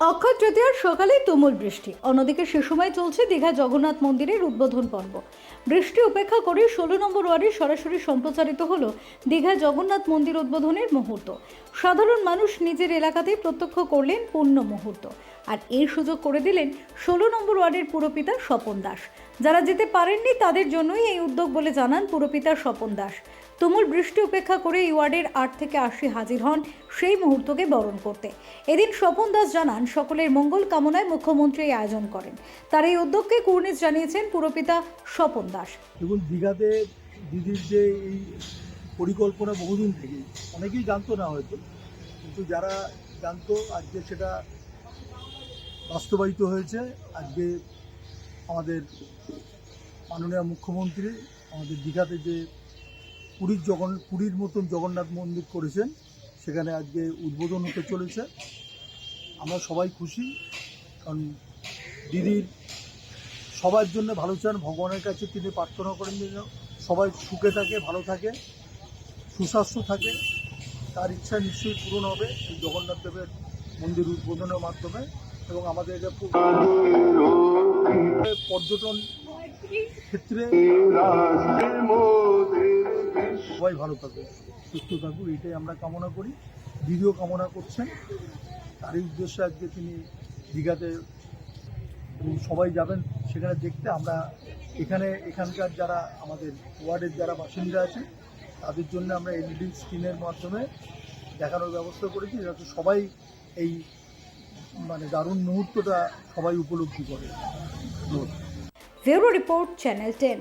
অক্ষয় তৃতীয়ার সকালে তুমুল বৃষ্টি। অন্যদিকে সে সময় চলছে দীঘা জগন্নাথ মন্দিরের উদ্বোধন পর্ব। বৃষ্টি উপেক্ষা করে ষোলো নম্বর ওয়ার্ডে সরাসরি সম্প্রচারিত হল দীঘা জগন্নাথ মন্দির উদ্বোধনের মুহূর্ত। সাধারণ মানুষ নিজের এলাকাতেই প্রত্যক্ষ করলেন পূর্ণ মুহূর্ত। আর এই সুযোগ করে দিলেন ষোলো নম্বর ওয়ার্ডের পুরপিতা স্বপন দাস। যারা যেতে পারেননি তাদের জন্যই এই উদ্যোগ বলে জানান পুরপিতা স্বপন দাস। তুমুল বৃষ্টি উপেক্ষা করে এই ওয়ার্ডের আট থেকে আশি হাজির হন সেই মুহূর্তকে বরণ করতে। এদিন স্বপন দাস জানান, সকলের মঙ্গল কামনায় মুখ্যমন্ত্রী এই আয়োজন করেন। তার এই উদ্যোগকে কুর্নিশ জানিয়েছেন পুরপিতা স্বপন দাস। দেখুন, দীঘাতে দিদির যে এই পরিকল্পনা বহুদিন থেকে অনেকেই জানতো না হয়তো, কিন্তু যারা জানতো, আজকে সেটা বাস্তবায়িত হয়েছে। আজকে আমাদের মাননীয় মুখ্যমন্ত্রী আমাদের দীঘাতে যে পুরীর জগন, পুরীর মতন জগন্নাথ মন্দির করেছেন, সেখানে আজকে উদ্বোধন হতে চলেছে। আমরা সবাই খুশি, কারণ দিদির সবার জন্য ভালো চান, ভগবানের কাছে তিনি প্রার্থনা করেন যেন সবাই সুখে থাকে, ভালো থাকে, সুস্বাস্থ্য থাকে। তার ইচ্ছা নিশ্চয়ই পূরণ হবে এই জগন্নাথ দেবের মন্দির উদ্বোধনের মাধ্যমে এবং আমাদের পর্যটন ক্ষেত্রে সবাই ভালো থাকুক, সুস্থ থাকুক, এটাই আমরা কামনা করি। দিদিও কামনা করছেন। তারই উদ্দেশ্যে আজকে তিনি দীঘাতে সবাই যাবেন সেখানে দেখতে। আমরা এখানে এখানকার যারা আমাদের ওয়ার্ডের যারা বাসিন্দা আছে, তাদের জন্য আমরা এলইডি স্ক্রিনের মাধ্যমে দেখানোর ব্যবস্থা করেছি, যাতে সবাই এই মানে দারুণ মুহূর্তটা সবাই উপলব্ধি করে। Report, channel ten.